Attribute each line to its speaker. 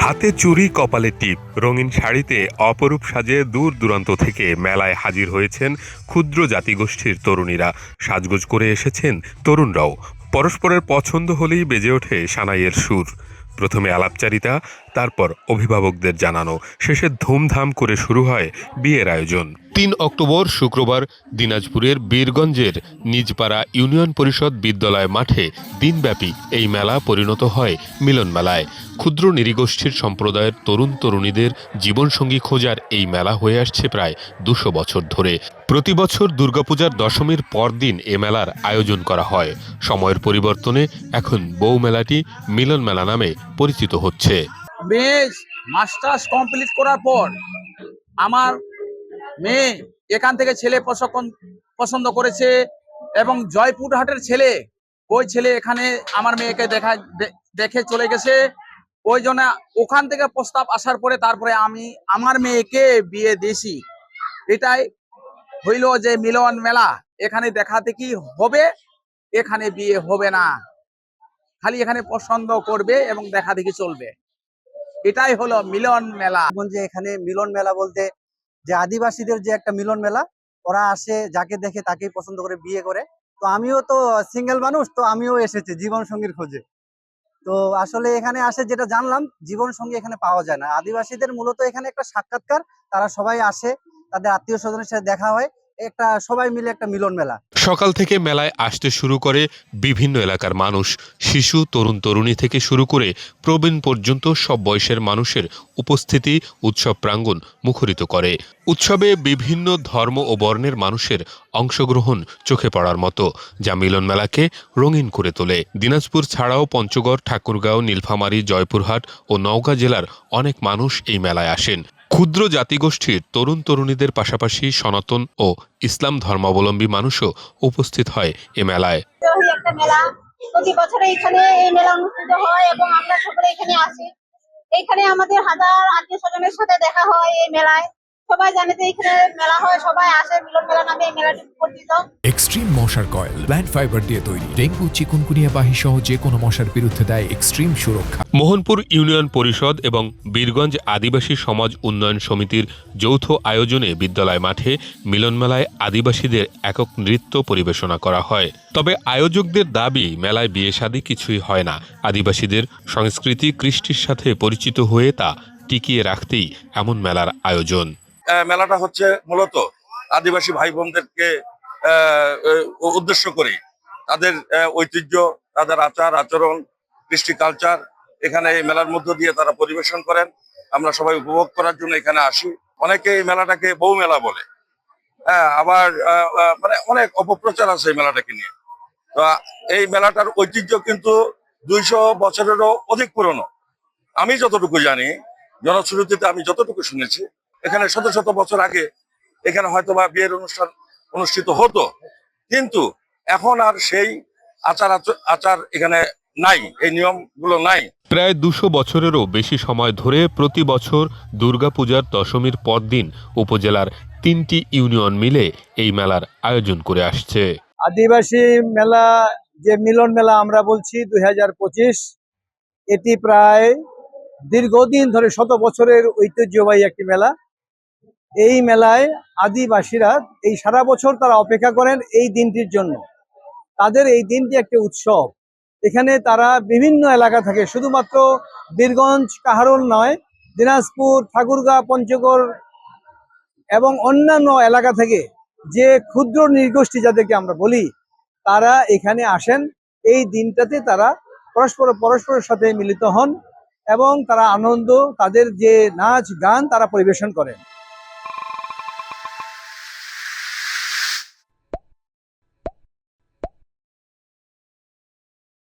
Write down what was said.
Speaker 1: হাতে চুরি, কপালে টিপ। রঙিন শাড়িতে অপরূপ সাজে দূর দূরান্ত থেকে মেলায় হাজির হয়েছেন ক্ষুদ্র জাতিগোষ্ঠীর তরুণীরা। সাজগোজ করে এসেছেন তরুণরাও। পরস্পরের পছন্দ হলেই বেজে ওঠে সানাইয়ের সুর। প্রথমে আলাপচারিতা, তারপর অভিভাবকদের জানানো। শেষে ধুমধাম করে শুরু হয় বিয়ের আয়োজন। তিন অক্টোবর শুক্রবার দিনাজপুরের বীরগঞ্জের নিজপাড়া ইউনিয়ন পরিষদ বিদ্যালয় মাঠে দিনব্যাপী এই মেলা পরিণত হয় মিলন মেলায়। ক্ষুদ্র নিরীগোষ্ঠীর সম্প্রদায়ের তরুণ তরুণীদের জীবনসঙ্গী খোঁজার এই মেলা হয়ে আসছে প্রায় দুশো বছর ধরে। প্রতি বছর দুর্গাপূজার দশমীর পরদিন এ মেলার আয়োজন করা হয়। সময়ের পরিবর্তনে এখন বউ মেলাটি মিলন মেলা নামে পরিচিত হচ্ছে।
Speaker 2: বেশ, মাস্টার্স কমপ্লিট করার পর আমার মেয়ে এখান থেকে ছেলে পছন্দ পছন্দ করেছে এবং জয়পুরহাটের ছেলে, ওই ছেলে এখানে আমার মেয়েকে দেখা দেখে চলে গেছে। ওই জন্য ওখান থেকে প্রস্তাব আসার পরে তারপরে আমি আমার মেয়েকে বিয়ে দিয়েছি। এটাই হইল যে মিলন মেলা। এখানে দেখাতে কি হবে? এখানে বিয়ে হবে না। খালি এখানে পছন্দ করবে এবং দেখা দেখি চলবে। এটাই হলো মিলন মেলা।
Speaker 3: যে এখানে মিলন মেলা বলতে যে আদিবাসীদের যে একটা মিলন মেলা, ওরা আসে, যাকে দেখে তাকেই পছন্দ করে বিয়ে করে। তো আমিও তো সিঙ্গেল মানুষ, তো আমিও এসেছি জীবন সঙ্গীর খোঁজে। তো আসলে এখানে আসে যেটা জানলাম, জীবন সঙ্গী এখানে পাওয়া যায় না। আদিবাসীদের মূলত এখানে একটা সাক্ষাৎকার, তারা সবাই আসে, তাদের আত্মীয় স্বজনের সাথে দেখা হয়। একটা সবাই মিলে একটা মিলন মেলা।
Speaker 1: সকাল থেকে মেলায় আসতে শুরু করে বিভিন্ন এলাকার মানুষ। শিশু, তরুণ, তরুণী থেকে শুরু করে প্রবীণ পর্যন্ত সব বয়সের মানুষের উপস্থিতি, উৎসব প্রাঙ্গণ মুখরিত করে। উৎসবে বিভিন্ন ধর্ম ও বর্ণের মানুষের অংশগ্রহণ চোখে পড়ার মতো, যা মিলন মেলাকে রঙিন করে তোলে। দিনাজপুর ছাড়াও পঞ্চগড়, ঠাকুরগাঁও, নীলফামারী, জয়পুরহাট ও নওগাঁ জেলার অনেক মানুষ এই মেলায় আসেন। ক্ষুদ্র জাতিগোষ্ঠীর তরুণ তরুণীদের পাশাপাশি সনাতন ও ইসলাম ধর্মাবলম্বী মানুষও উপস্থিত হয় এ মেলায়।
Speaker 4: প্রতি বছরে এখানে এই মেলা অনুষ্ঠিত হয় এবং আমরা সকলে এখানে আসি। এখানে আমাদের হাজার আত্মীয় স্বজনের সাথে দেখা হয় এই মেলায়। সবাই জানে যে এখানে মেলা হয় সবাই আসে মিলন মেলা নামে এই মেলাটি পরিচিত
Speaker 5: এক্সট্রিম মশার কয়েল প্ল্যান্ট ফাইবার দিয়ে তৈরি ডেঙ্গু চিকুনকুনিয়া বাহি সহ যে কোনো মশার বিরুদ্ধে দেয় এক্সট্রিম সুরক্ষা।
Speaker 1: মোহনপুর ইউনিয়ন পরিষদ এবং বীরগঞ্জ আদিবাসী সমাজ উন্নয়ন সমিতির যৌথ আয়োজনে বিদ্যালয় মাঠে মিলনমেলায় আদিবাসীদের একক নৃত্য পরিবেশনা করা হয়। তবে আয়োজকদের দাবি মেলায় বিয়ে শাদী কিছুই হয় না। আদিবাসীদের সংস্কৃতি কৃষ্টির সাথে পরিচিত হয়ে তা টিকিয়ে রাখতেই এমন মেলার আয়োজন।
Speaker 6: মেলাটা হচ্ছে মূলত আদিবাসী ভাই বোনদেরকে উদ্দেশ্য করে। তাদের ঐতিহ্য, তাদের আচার, আচরণ, কৃষ্টি কালচার এখানে এই মেলার মধ্য দিয়ে তারা পরিবেশন করেন। আমরা সবাই উপভোগ করার জন্য এখানে আসি। অনেকে এই মেলাটাকে বউ মেলা বলে। হ্যাঁ আবার মানে অনেক অপপ্রচার আছে এই মেলাটাকে নিয়ে। তো এই মেলাটার ঐতিহ্য কিন্তু দুইশো বছরেরও অধিক পুরনো। আমি যতটুকু জানি, জনশ্রুতিতে আমি যতটুকু শুনেছি এখানে শত শত বছর আগে এখানে হয়তো বা বিয়ের অনুষ্ঠান অনুষ্ঠিত হতো। কিন্তু এখন আর সেই আচার আচ- আচার এখানে নাই এই নিয়মগুলো নাই।
Speaker 1: প্রায় দুশো বছরেরও বেশি সময় ধরে প্রতি বছর দুর্গাপূজার দশমীর পরদিন উপজেলার তিনটি ইউনিয়ন মিলে এই মেলার আয়োজন করে আসছে।
Speaker 3: আদিবাসী মেলা যে মিলন মেলা আমরা বলছি দুই হাজার পঁচিশ এটি প্রায় দীর্ঘদিন ধরে শত বছরের ঐতিহ্যবাহী একটি মেলা। এই মেলায় আদিবাসীরা এই সারা বছর তারা অপেক্ষা করেন এই দিনটির জন্য। তাদের এই দিনটি একটি উৎসব। এখানে তারা বিভিন্ন এলাকা থেকে, শুধুমাত্র বীরগঞ্জ, কাহারোল নয়, দিনাজপুর, ঠাকুরগাঁ, পঞ্চগড় এবং অন্যান্য এলাকা থেকে যে ক্ষুদ্র নির্গোষ্ঠী যাদেরকে আমরা বলি, তারা এখানে আসেন। এই দিনটাতে তারা পরস্পর, পরস্পরের সাথে মিলিত হন এবং তারা আনন্দ, তাদের যে নাচ, গান তারা পরিবেশন করেন।